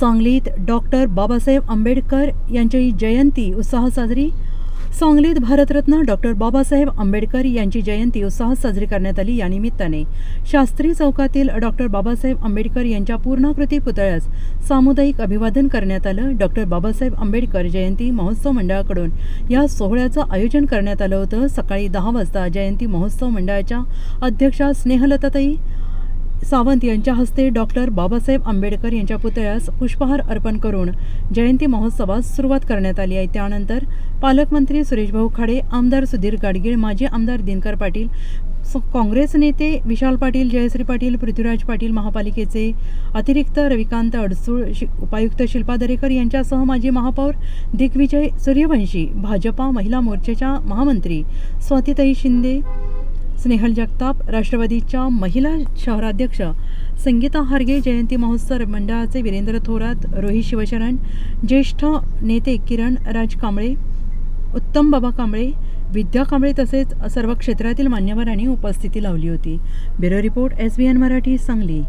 सांगलीत डॉक्टर बाबासाहेब आंबेडकर यांची जयंती उत्साह साजरी. सांगलीत भारतरत्न डॉक्टर बाबासाहेब आंबेडकर यांची जयंती उत्साहात साजरी करण्यात आली या निमित्ताने. शास्त्री चौकातील डॉक्टर बाबासाहेब आंबेडकर यांच्या पूर्णाकृती पुतळ्यास सामुदायिक अभिवादन करण्यात आलं. डॉक्टर बाबासाहेब आंबेडकर जयंती महोत्सव मंडळाकडून या सोहळ्याचं आयोजन करण्यात आलं होतं. सकाळी दहा वाजता जयंती महोत्सव मंडळाच्या अध्यक्षा स्नेहलताताई सावंत यांच्या हस्ते डॉक्टर बाबासाहेब आंबेडकर यांच्या पुतळ्यास पुष्पहार अर्पण करून जयंती महोत्सवास सुरुवात करण्यात आली आहे. त्यानंतर पालकमंत्री सुरेशभाऊ खाडे आमदार सुधीर गाडगीळ माजी आमदार दिनकर पाटील काँग्रेस नेते विशाल पाटील जयश्री पाटील पृथ्वीराज पाटील महापालिकेचे अतिरिक्त रविकांत अडसूळ शि उपायुक्त शिल्पा दरेकर यांच्यासह माजी महापौर दिग्विजय सूर्यवंशी भाजपा महिला मोर्चाच्या महामंत्री स्वातीताई शिंदे स्नेहल जगताप राष्ट्रवादीच्या महिला शहराध्यक्ष संगीता हार्गे जयंती महोत्सव मंडळाचे वीरेंद्र थोरात रोहित शिवशरण ज्येष्ठ नेते किरण राज कांबळे उत्तम बाबा कांबळे विद्या कांबळे तसेच सर्व क्षेत्रातील मान्यवरांनी उपस्थिती लावली होती. Bureau report S B N Marathi Sangli.